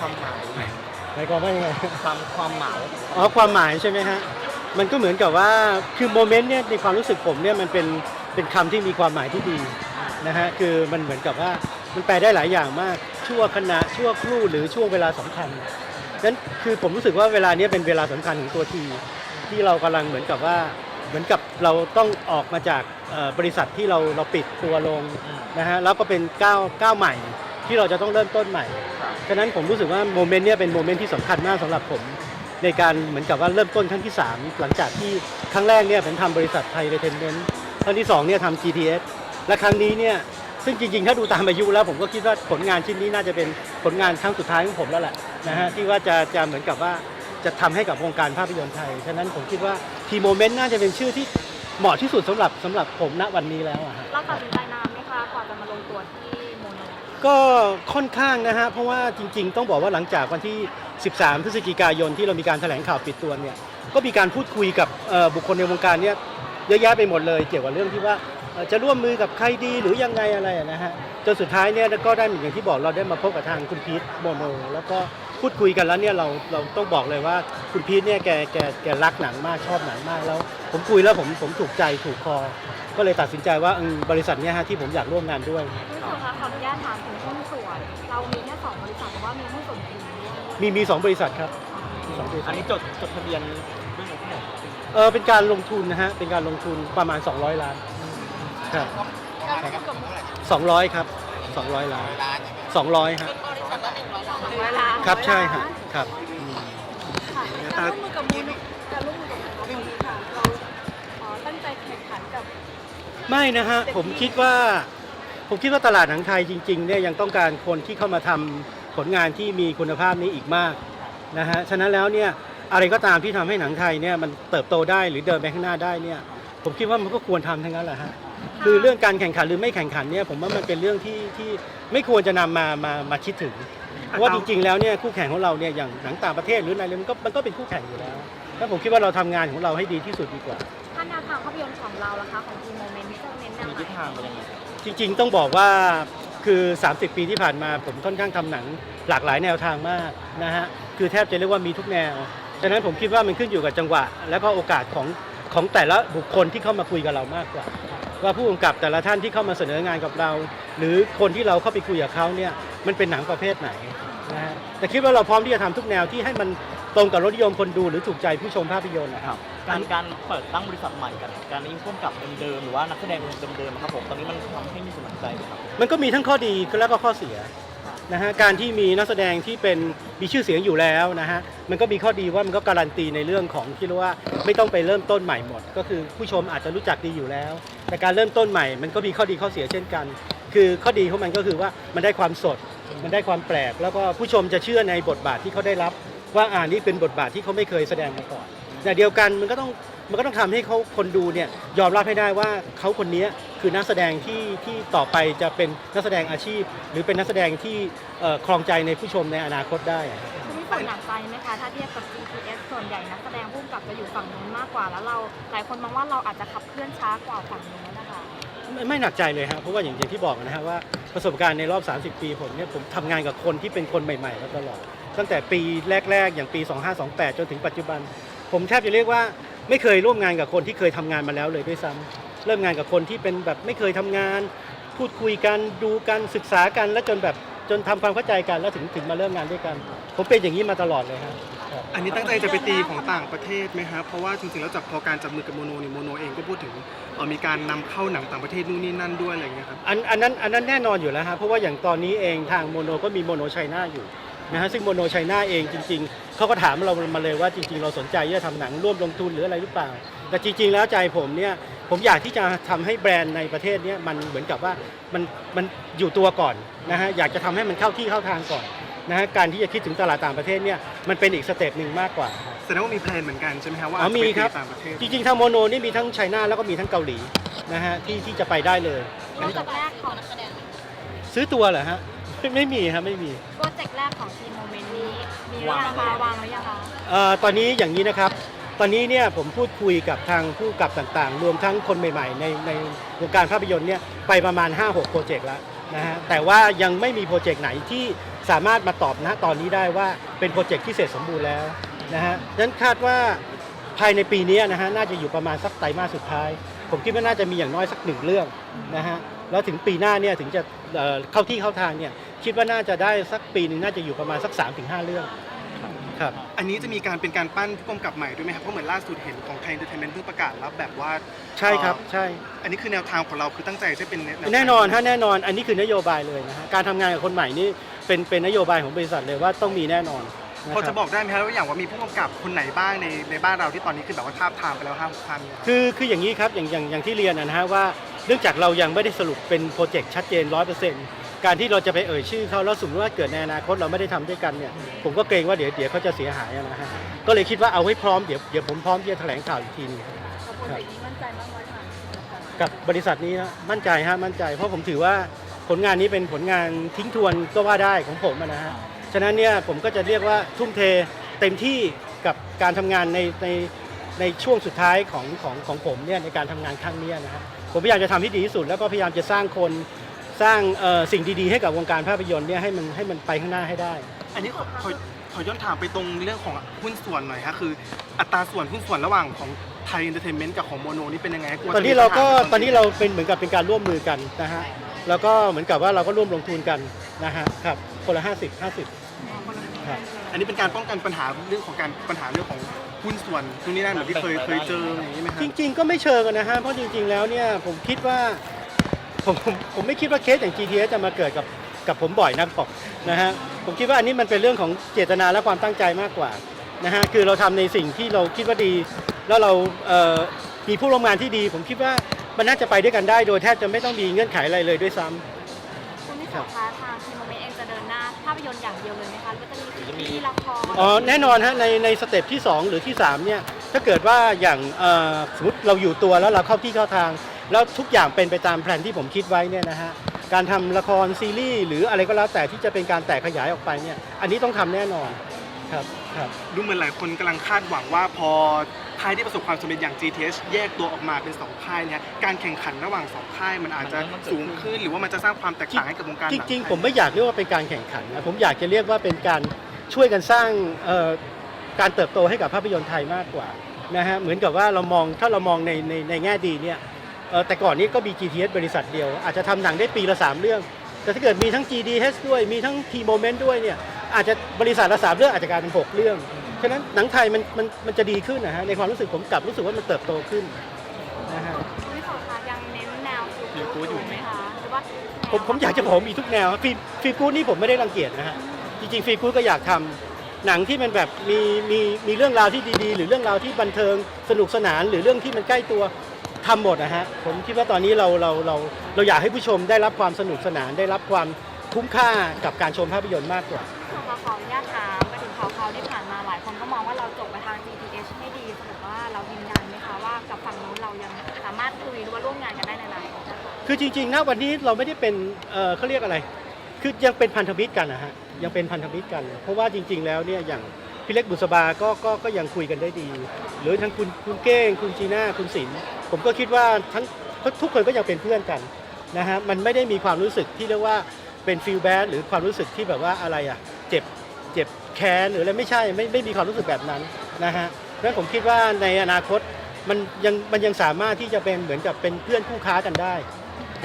ความหมายหมายความว่ายังไง ความความหมายอ๋อความหมายใช่ไหมฮะ มันก็เหมือนกับว่าคือโมเมนต์เนี่ยในความรู้สึกผมเนี่ยมันเป็นเป็นคำที่มีความหมายที่ดีนะฮะคือมันเหมือนกับว่ามันแปลได้หลายอย่างมากชั่วขณะชั่วครู่หรือช่วงเวลาสำคัญนั้นคือผมรู้สึกว่าเวลาเนี้ยเป็นเวลาสำคัญของตัวที ที่เรากำลังเหมือนกับว่าเหมือนกับเราต้องออกมาจากเอ่อบริษัทที่เราเราปิดตัวลงนะฮะแล้วก็เป็นก้าวก้าวใหม่ที่เราจะต้องเริ่มต้นใหม่ ฉะนั้นผมรู้สึกว่าโมเมนต์เนี้ยเป็นโมเมนต์ที่สำคัญมากสำหรับผม ในการเหมือนกับว่าเริ่มต้นครั้งที่ 3 หลังจากที่ครั้งแรกเนี่ยผมทำบริษัทไทยเรเทนเมนต์ครั้งที่2เนี่ยทำ GTS และครั้งนี้เนี่ยซึ่งจริงๆ ถ้าดูตามอายุแล้วผมก็คิดว่าผลงานชิ้นนี้น่าจะเป็นผลงานครั้งสุดท้ายของผมแล้วแหละนะฮะที่ว่าจะจะเหมือนกับว่าจะทำให้กับวงการภาพยนตร์ไทย ฉะนั้นผมคิดว่าทีโมเมนต์น่าจะเป็นชื่อที่เหมาะที่สุดสำหรับสำหรับผมณวันนี้แล้วอะฮะ เราตัดสินใจนานไหมคะกว่าจะมาลงตัวที่ ก็ค่อนข้างนะฮะเพราะว่าจริง ๆ ต้องบอกว่าหลังจากวันที่ 13 พฤศจิกายนที่เรามีการแถลงข่าวปิดตัวเนี่ยก็มีการพูดคุยกับบุคคลในวงการเนี่ยเยอะแยะไปหมดเลยเกี่ยวกับเรื่องที่ว่าจะร่วมมือกับใครดีหรือยังไงอะไรนะฮะจนสุดท้ายเนี่ยก็ได้อย่างที่บอกเราได้มาพบกับทางคุณพีทโมโนแล้วก็พูดคุยกันแล้วเนี่ยเราเราต้องบอกเลยว่าคุณพีทเนี่ยแกแกแกรักหนังมากชอบหนังมากแล้ว ผมคุยแล้วผมผมถูกใจถูกคอ ก็เลยตัดสินใจว่าอืมบริษัทเนี่ยฮะที่ผมอยากร่วมงานด้วยคุณผู้ชมคะขอ ญาตถามถึงหุ้นส่วน เรามีแค่สองบริษัทแต่ว่ามีหุ้นส่วนจริงด้วยมีมีสองบริษัทครับมีสองบริษัอัทนนี้จดจดทะเบียนด้วยไหมครับเออเป็นการลงทุนนะฮะเป็นการลงทุนประมาณ 200 ล้านครับ200 ครับ 200 ล้าน 200ฮะสองร้อยล้านครับใช่ฮะครับอืม ค่ะการร่วมมือกับมูลการร่วมมือกับมูลค่ะเราเอ่อตั้งใจแข่งขันกับ ไม่นะฮะ ผมคิดว่า ผมคิดว่าตลาดหนังไทยจริงๆเนี่ยยังต้องการคนที่เข้ามาทำผลงานที่มีคุณภาพนี้อีกมากนะฮะฉะนั้นแล้วเนี่ยอะไรก็ตามที่ทำให้หนังไทยเนี่ยมันเติบโตได้หรือเดินไปข้างหน้าได้เนี่ยผมคิดว่ามันก็ควรทำทั้งนั้นแหละฮะคือเรื่องการแข่งขันหรือไม่แข่งขันเนี่ยผมว่ามันเป็นเรื่องที่ที่ไม่ควรจะนำมามามาคิดถึงเพราะว่าจริงๆแล้วเนี่ยคู่แข่งของเราเนี่ยอย่างหนังต่างประเทศหรืออะไรมันก็มันก็เป็นคู่แข่งอยู่แล้วแล้วผมคิดว่าเราทำงานของเราให้ดีที่สุดดีกว่าท่านแนวทางภาพยนตร์ของเราล่ะคะของทีมโมเมนต์จะเน้นแนวมีไหนทิศทางเป็นยังไง จริง ๆ ต้องบอกว่าคือ 30 ปีที่ผ่านมาผมค่อนข้างทำหนังหลากหลายแนวทางมากนะฮะคือแทบจะเรียกว่ามีทุกแนวฉะนั้นผมคิดว่ามันขึ้นอยู่กับจังหวะ และก็โอกาสของของแต่ละบุคคลที่เข้ามาคุยกับเรามากกว่า ว่าผู้กำกับแต่ละท่านที่เข้ามาเสนองานกับเรา หรือคนที่เราเข้าไปคุยกับเขาเนี่ยมันเป็นหนังประเภทไหนนะฮะแต่คิดว่าเราพร้อมที่จะทำทุกแนวที่ให้มันตรงกับรสนิยมคนดูหรือถูกใจผู้ชมภาพยนตร์นะครับ การการเปิดตั้งบริษัทใหม่กันการยิ่งพ่วงกับเดิมๆหรือว่านักแสดงเดิมๆนะครับผมตอนนี้มันทำให้มีส่วนสนใจไหมครับ มันก็มีทั้งข้อดีและก็ข้อเสียนะฮะการที่มีนักแสดงที่เป็นมีชื่อเสียงอยู่แล้วนะฮะมันก็มีข้อดีว่ามันก็การันตีในเรื่องของที่เรียกว่าไม่ต้องไปเริ่มต้นใหม่หมด ก็คือผู้ชมอาจจะรู้จักดีอยู่แล้ว แต่การเริ่มต้นใหม่มันก็มีข้อดีข้อเสียเช่นกัน คือข้อดีของมันก็คือว่ามันได้ความสด มันได้ความแปลก แล้วก็ผู้ชมจะเชื่อในบทบาทที่เขาได้รับ ว่าอ่านี่เป็นบทบาทที่เขาไม่เคยแสดงมาก่อน แต่เดียวกันมันก็ต้องมันก็ต้องทำให้เขาคนดูเนี่ยยอมรับให้ได้ว่าเขาคนนี้คือนักแสดงที่ที่ต่อไปจะเป็นนักแสดงอาชีพ หรือเป็นนักแสดงที่เอ่อครองใจในผู้ชมในอนาคตได้อะคุณพี่ฝนหนักใจไหมคะถ้าเทียบกับ GTS ส่วนใหญ่นักแสดงพุ่มกับจะอยู่ฝั่งนู้นมากกว่าแล้วเราหลายคนมองว่าเราอาจจะขับเคลื่อนช้ากว่าฝั่งนู้นนะคะไม่ไม่หนักใจเลยครับเพราะว่าอย่างอย่างที่บอกนะฮะว่าประสบการณ์ในรอบ 30 ปีผมเนี่ยผมทำงานกับคนที่เป็นคนใหม่ๆมาตลอด ตั้งแต่ปีแรก ๆ อย่างปี 2528 จนถึงปัจจุบัน ผมแทบจะเรียกว่าไม่เคยร่วมงานกับคนที่เคยทำงานมาแล้วเลยด้วยซ้ำเริ่มงานกับคนที่เป็นแบบไม่เคยทำงาน พูดคุยกันดูกันศึกษากันแล้วจนแบบจนทำความเข้าใจกันแล้วถึงถึงมาเริ่มงานด้วยกัน ผมเป็นอย่างนี้มาตลอดเลยครับอันนี้ตั้งใจจะไปตีของต่างประเทศไหมครับเพราะว่าจริงๆแล้วจากพอการจับมือกับโมโนเนี่ยโมโนเองก็พูดถึงเอ่อมีการนำเข้าหนังต่างประเทศนู่นนี่นั่นด้วยอะไรอย่างเงี้ยครับอันอันนั้นอันนั้นแน่นอนอยู่แล้วฮะเพราะว่าอย่างตอนนี้เองทางโมโนก็มีโมโนไชน่าอยู่ นะฮะซึ่งโมโนไชน่าเองจริง ๆเขาก็ถามเรามาเลยว่าจริง ๆ เราสนใจที่จะทำหนังร่วมลงทุนหรืออะไรหรือเปล่า แต่จริง ๆ แล้วใจผมเนี่ยผมอยากที่จะทำให้แบรนด์ในประเทศเนี้มันเหมือนกับว่ามันมันอยู่ตัวก่อนนะฮะอยากจะทำให้มันเข้าที่เข้าทางก่อนนะฮะการที่จะคิดถึงตลาดต่างประเทศเนี่ยมันเป็นอีกสเต็ปหนึ่งมากกว่า แสดงว่ามีแพลนเหมือนกันใช่ไหมครับว่าอ๋ออาจจะมีไปคตีรับต่างประเทศจริงๆทางโมโนนี่มีทั้งไชน่าแล้วก็มีทั้งเกาหลีนะฮะที่ที่จะไปได้เลยโปรเจกต์แรกของซื้อตัวเหรอฮะ ไม่ไม่มีครับไม่มี โปรเจกต์แรกของทีมโมเมนต์นี้ มีหรือยังคะวางหรือยังคะเอ่อตอนนี้อย่างนี้นะครับ ตอนนี้เนี่ยผมพูดคุยกับทางผู้กำกับต่างๆ รวมทั้งคนใหม่ๆ ในในวงการภาพยนตร์เนี่ยไปประมาณ 5-6 โปรเจกต์แล้วนะฮะแต่ว่ายังไม่มีโปรเจกต์ไหนที่สามารถมาตอบณตอนนี้ได้ว่าเป็นโปรเจกต์ที่เสร็จสมบูรณ์แล้วนะฮะดังนั้นคาดว่าภายในปีนี้นะฮะน่าจะอยู่ประมาณสักไตรมาสสุดท้าย ผมคิดว่าน่าจะมีอย่างน้อยสักหนึ่งเรื่องนะฮะ แล้วถึงปีหน้าเนี่ยถึงจะเอ่อเข้าที่เข้าทางเนี่ยคิดว่าน่าจะได้สักปีหนึ่งน่าจะอยู่ประมาณสัก 3-5 เรื่องครับอันนี้จะมีการเป็นการปั้นผู้กำกับใหม่ด้วยไหมครับ เพราะเหมือนล่าสุดเห็นของไทยเอนเตอร์เทนเมนต์เพิ่งประกาศรับแบบว่าใช่ครับใช่ อันนี้คือแนวทางของเราคือตั้งใจจะเป็นวทางแน่นอนฮะแน่นอน อันนี้คือนโยบายเลยนะฮะการทำงานกับคนใหม่นี่เป็นเป็นนโยบายของบริษัทเลยว่าต้องมีแน่นอนนะพอคจะรับบอกได้ไหมครับว่าอย่างว่ามีผู้กำกับคนไหนบ้างในในบ้านเราที่ตอนนี้คือแบบว่าทาบทามไปแล้วห้าหกท่านเนี่ยครับคือคืออย่างนี้ครับอย่างอย่างอย่างที่เรียนนะฮะว่า เนื่องจากเรายังไม่ได้สรุปเป็นโปรเจกต์ชัดเจนร้อยเปอร์เซ็นต์การที่เราจะไปเอ่ยชื่อเขาแล้วสมมติว่าเกิดในอนาคตเราไม่ได้ทำด้วยกันเนี่ยผมก็เกรงว่าเดี๋ยวเดี๋ยวเขาจะเสียหายอะนะฮะก็เลยคิดว่าเอาให้พร้อมเดี๋ยวเดี๋ยวผมพร้อมที่จะแถลงข่าวอีกทีหนึงกับโปรเจกต์นี้มั่นใจมากน้อยขนาดไหนกับบริษัทนี้นะมั่นใจฮะมั่นใจ เพราะผมถือว่าผลงานนี้เป็นผลงานทิ้งทวนก็ว่าได้ของผมอะนะฮะฉะนั้นเนี่ยผมก็จะเรียกว่าทุ่มเทเต็มที่กับการทำงานในในในช่วงสุดท้ายของของของผมเนี่ยในการทำงานครั้งเนี้ยนะฮะ ผมพยายามจะทำให้ดีที่สุด แล้วก็พยายามจะสร้างคนสร้างเอ่อสิ่งดีๆให้กับวงการภาพยนตร์เนี่ยให้มันให้มันไปข้างหน้าให้ได้ อันนี้ขอขอขอย้อนถามไปตรงเรื่องของหุ้นส่วนหน่อยฮะคืออัตราส่วนหุ้นส่วนระหว่างของไทยเอนเตอร์เทนเมนต์กับของโมโนนี่เป็นยังไงกลัวตอนนี้จะมีเราก็ปัญหตอนนี้เราเป็นเหมือนกับเป็นการร่วมมือกันนะฮะแล้วก็เหมือนกับว่าเราก็ร่วมลงทุนกันนะฮะครับคนละ 50 50ครับอันนี้เป็นการป้องกันปัญหาเรื่องของการปัญหาเรื่องของ หุ้นส่วนตรงนี้นั่นเหมือนที่เคยเคยเจออย่างนี้ไหมครับจริง ๆ ก็ไม่เชิงอะนะฮะเพราะจริง ๆ แล้วเนี่ยผมคิดว่าผมผมผมไม่คิดว่าเคสอย่าง GTS จะมาเกิดกับกับผมบ่อยนักหรอกนะฮะผมคิดว่าอันนี้มันเป็นเรื่องของเจตนาและความตั้งใจมากกว่านะฮะคือเราทำในสิ่งที่เราคิดว่าดี แล้วเราเอ่อมีผู้ร่วมงานที่ดี ผมคิดว่ามันน่าจะไปด้วยกันได้โดยแทบจะไม่ต้องมีเงื่อนไขอะไรเลยด้วยซ้ำ คุณพี่สคะทางทีมโมเมนต์เองจะเดินหน้าภาพยนตร์อย่างเดียวเลยไหมคะหรือว่าจะมี ซีรีส์ละครอ๋อแน่นอนฮะในในสเต็ปที่ 2 หรือที่ 3 เนี่ย ถ้าเกิดว่าอย่างเอ่อสมมติเราอยู่ตัวแล้วเราเข้าที่เข้าทาง แล้วทุกอย่างเป็นไปตามแผนที่ผมคิดไว้เนี่ยนะฮะการทำละครซีรีส์หรืออะไรก็แล้วแต่ที่จะเป็นการแตกขยายออกไปเนี่ยอันนี้ต้องทำแน่นอนครับครับ ดูเหมือนหลายคนกำลังคาดหวังว่าพอค่ายที่ประสบความสำเร็จอย่าง GTH แยกตัวออกมาเป็นสองค่ายเนี่ยการแข่งขันระหว่างสองค่ายมันอาจจะสูงขึ้น หรือว่ามันจะสร้างความแตกต่างให้กับวงการหจนังริงไทยๆผมไม่อยากเรียกว่าเป็นการแข่งขันนะผมอยากจะเรียกว่าเป็นการ ช่วยกันสร้างเอ่อการเติบโตให้กับภาพยนตร์ไทยมากกว่านะฮะเหมือนกับว่าเรามองถ้าเรามองในในในแง่ดีเนี่ยเอ่อแต่ก่อนนี้ก็มี GTS บริษัทเดียว อาจจะทำหนังได้ปีละ 3 เรื่อง แต่ถ้าเกิดมีทั้ง GDH ด้วยมีทั้ง T Moment ด้วยเนี่ยอาจจะบริษัทละสามเรื่องอาจจะกลายเป็น 6 เรื่องฉะนั้นหนังไทยมันมันมันจะดีขึ้นนะฮะในความรู้สึกผมกลับรู้สึกว่ามันเติบโตขึ้นนะฮะคุณพี่สคะยังเน้นแนวฟิลกู๊ดอยู่ไหมคะหรือว่าผมผมอยากจะบอกว่ามีทุกแนวฟีฟีกูดนี่ผมไม่ได้รังเกียจนะฮะ จริงๆฟีกูดก็อยากทำหนังที่มันแบบมีมีมีเรื่องราวที่ดีๆ หรือเรื่องราวที่บันเทิงสนุกสนานหรือเรื่องที่มันใกล้ตัวทำหมดนะฮะผมคิดว่าตอนนี้เราเราเราเราอยากให้ผู้ชมได้รับความสนุกสนานได้รับความคุ้มค่ากับการชมภาพยนตร์มากกว่าขอขออนุญาตถามไปถึงข่าวๆที่ผ่านมาหลายคนก็มองว่าเราจบไปทาง GTH ไม่ดีสรุปว่าเรายืนยันไหมคะว่ากับฝั่งนู้นเรายังสามารถคุยหรือว่าร่วมงานกันได้ในอนคือจริงๆณวันนี้เราไม่ได้เป็นเออเขาเรียกอะไร คือยังเป็นพันธมิตรกันนะฮะ ยังเป็นพันธมิตรกัน เพราะว่าจริง ๆ แล้วเนี่ยอย่างพี่เล็กบุษบาก็ก็ก็ยังคุยกันได้ดี หรือทั้งคุณคุณเก้ง คุณจีน่าคุณศิลป์ผมก็คิดว่าทั้งทุกคนก็ยังเป็นเพื่อนกันนะฮะมันไม่ได้มีความรู้สึกที่เรียกว่าเป็นฟิลแบดหรือความรู้สึกที่แบบว่าอะไรอะเจ็บเจ็บแค้นหรืออะไรไม่ใช่ไม่ไม่มีความรู้สึกแบบนั้นนะฮะดังนั้นผมคิดว่าในอนาคตมันยังมันยังสามารถที่จะเป็นเหมือนกับเป็นเพื่อนคู่ค้ากันได้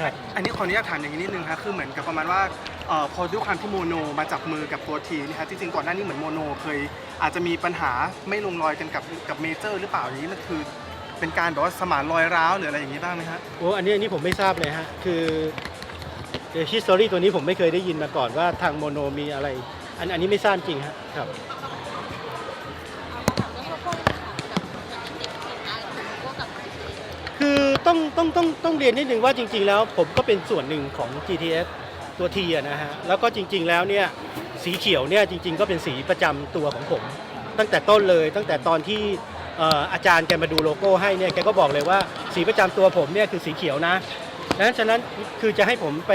ครับ อันนี้ขออนุญาตถามอย่างนี้นิดนึงครับคือเหมือนกับประมาณว่า เอ่อพอด้วยความที่โมโนมาจับมือกับตัวทีนี่ฮะจริงๆก่อนหน้านี้เหมือนโมโนเคย อาจจะมีปัญหาไม่ลงรอยกันกับกับเมเจอร์ หรือเปล่าอย่างนี้มันคือ เป็นการแบบว่าสมานรอยร้าวหรืออะไรอย่างนี้บ้างไหมฮะ โอ้อันนี้อันนี้ผมไม่ทราบเลยฮะ คือฮิสตอรี่ตัวนี้ผมไม่เคยได้ยินมาก่อนว่าทางโมโนมีอะไร อันอันนี้ไม่ทราบจริงฮะครับ คือต้องต้องต้องต้องเรียนนิดนึงว่าจริง ๆ แล้วผมก็เป็นส่วนหนึ่งของ GTS ตัว T อะนะฮะแล้วก็จริง ๆ แล้วเนี่ยสีเขียวเนี่ยจริง ๆ ก็เป็นสีประจำตัวของผม ตั้งแต่ต้นเลยตั้งแต่ตอนที่อาจารย์แกมาดูโลโก้ให้เนี่ยแกก็บอกเลยว่าสีประจำตัวผมเนี่ยคือสีเขียวนะดังนั้นฉะนั้นคือจะให้ผมไป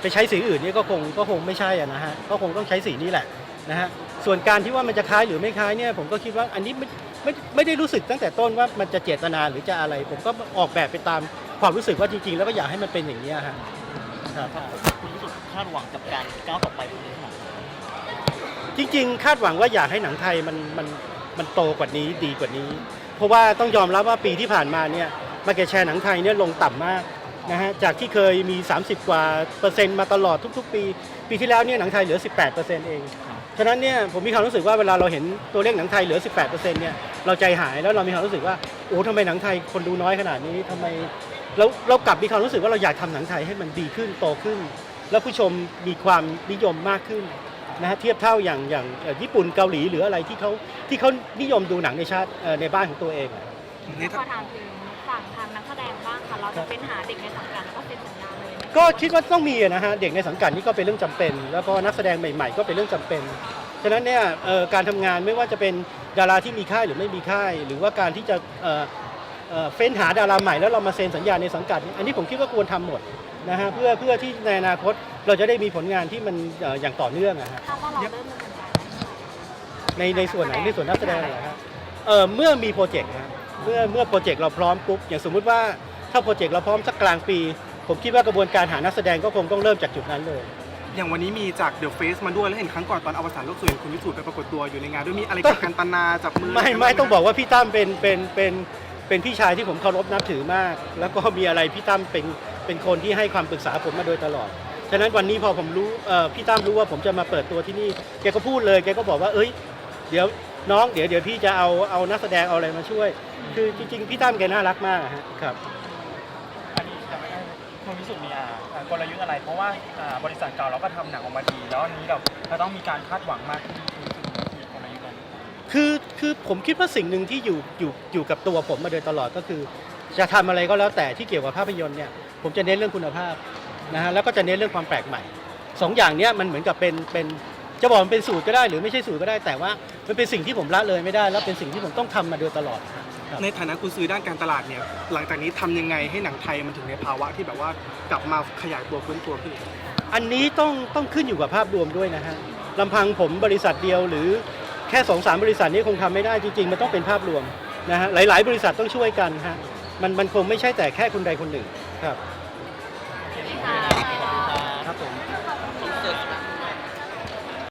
ไปใช้สีอื่นเนี่ยก็คงก็คงไม่ใช่ะนะฮะก็คงต้องใช้สีนี้แหละนะฮะส่วนการที่ว่ามันจะคล้ายหรือไม่คล้ายเนี่ยผมก็คิดว่าอันนี้ไม่ไม่ไม่ได้รู้สึกตั้งแต่ต้นว่ามันจะเจตนาหรือจะอะไร ผมก็ออกแบบไปตามความรู้สึกว่าจริง ๆ แล้วก็อยากให้มันเป็นอย่างนี้ฮะครับ คุณที่สุดคาดหวังกับการก้าวต่อไปตรงนี้ขนาดไหนจริงๆ คาดหวังว่าอยากให้หนังไทยมันมันมันโตกว่านี้ดีกว่านี้ เพราะว่าต้องยอมรับว่าปีที่ผ่านมาเนี่ยมาเก็ตแชร์หนังไทยเนี่ยลงต่ำมากนะฮะจากที่เคยมี 30 กว่าเปอร์เซ็นต์มาตลอดทุก ๆ ปี ปีที่แล้วเนี่ยหนังไทยเหลือ 18เปอร์เซ็นต์เองฉะนั้นเนี่ยผมมีความรู้สึกว่าเวลาเราเห็นตัวเลขหนังไทยเหลือ 18เปอร์เซ็นต์เนี่ยเราใจหายแล้วเรามีความรู้สึกว่าโอ้ทำไมหนังไทยคนดูน้อยขนาดนี้ทำไมเราเรากลับมีความรู้สึกว่าเราอยากทำหนังไทยให้มันดีขึ้นโตขึ้น แล้วผู้ชมมีความนิยมมากขึ้นนะฮะเทียบเท่าอย่างอย่างเอ่อญี่ปุ่นเกาหลีหรืออะไรที่เขาที่เขานิยมดูหนังในชาติเอ่อในบ้านของตัวเองอะนี่พอถามถึงฝั่งทางนักแสดงบ้างค่ะ เราจะเป็นหาเด็กในสังกัดแล้วก็เซ็นสัญญาเลยไหมก็คิดว่าต้องมีอะนะฮะเด็กในสังกัดนี่ก็เป็นเรื่องจำเป็น แล้วก็นักแสดงใหม่ ๆ ก็เป็นเรื่องจำเป็น ฉะนั้นเนี่ยเอ่อการทำงานไม่ว่าจะเป็นดาราที่มีค่ายหรือไม่มีค่าย หรือว่าการที่จะเอ่อเอ่อเฟ้นหาดาราใหม่แล้วเรามาเซ็นสัญญาในสังกัด อันนี้ผมคิดว่าควรทำหมด นะฮะเพื่อเพื่อที่ในอนาคตเราจะได้มีผลงานที่มันเอ่ออย่างต่อเนื่องอะฮะ คาดว่าเราเริ่มดำเนินการได้เมื่อไหร่ในในส่วนไหนในส่วนนักแสดงเหรอฮะเออเมื่อมีโปรเจกต์ฮะเมื่อเมื่อโปรเจกต์เราพร้อมปุ๊บอย่างสมมุติว่าถ้าโปรเจกต์เราพร้อมสักกลางปี ผมคิดว่ากระบวนการหานักแสดงก็คงต้องเริ่มจากจุดนั้นเลย อย่างวันนี้มีจากเดอะเฟสมาด้วยแล้วเห็นครั้งก่อนตอนอวสานโลกสวยคุณวิสูตรไปปรากฏตัวอยู่ในงานด้วยมีอะไรเกี่ยวกับการตนาจับมือไม่ไม่ต้องบอกว่าพี่ตั้มเป็นเป็นเป็นเป็นพี่ชายที่ผมเคารพนับถือมาก แล้วก็มีอะไรพี่ตั้มเป็น เป็นคนที่ให้ความปรึกษาผมมาโดยตลอด ฉะนั้นวันนี้พอผมรู้เอ่อพี่ตั้มรู้ว่าผมจะมาเปิดตัวที่นี่ แกก็พูดเลย แกก็บอกว่า เอ้ย เดี๋ยวน้อง เดี๋ยวเดี๋ยวพี่จะเอาเอานักแสดงเอาอะไรมาช่วย คือจริงๆพี่ตั้มแกน่ารักมากอะฮะครับอันนี้จะไม่ได้คุณวิสุทธิ์มีอ่าอ่ากลยุทธ์อะไร เพราะว่าอ่าบริษัทเก่าเราก็ทำหนังออกมาดี แล้วอันนี้เราเราต้องมีการคาดหวังมากขึ้นคุณวิสุทธิ์มีกลยุทธ์อะไร คือคือผมคิดว่าสิ่งหนึ่งที่อยู่อยู่อยู่กับตัวผมมาโดยตลอดก็คือ จะทำอะไรก็แล้วแต่ที่เกี่ยวกับภาพยนตร์เนี่ยผมจะเน้นเรื่องคุณภาพนะฮะแล้วก็จะเน้นเรื่องความแปลกใหม่สองอย่างเนี้ยมันเหมือนกับเป็นเป็นจะบอกมันเป็นสูตรก็ได้ หรือไม่ใช่สูตรก็ได้แต่ว่ามันเป็นสิ่งที่ผมละเลยไม่ได้ แล้วเป็นสิ่งที่ผมต้องทำมาโดยตลอดครับในฐานะคุณซื้อด้านการตลาดเนี่ยหลังจากนี้ทำยังไงให้หนังไทยมันถึงในภาวะที่แบบว่ากลับมาขยายตัวฟื้นตัวขึ้นอีกอันนี้ต้องต้องขึ้นอยู่กับภาพรวมด้วยนะฮะลำพังผมบริษัทเดียวหรือแค่สองสามบริษัทนี้คงทำไม่ได้จริงๆ มันต้องเป็นภาพรวมนะฮะหลาย ๆ บริษัทต้องช่วยกันฮะ มันมันคงไม่ใช่แต่แค่คนใดคนหนึ่งครับ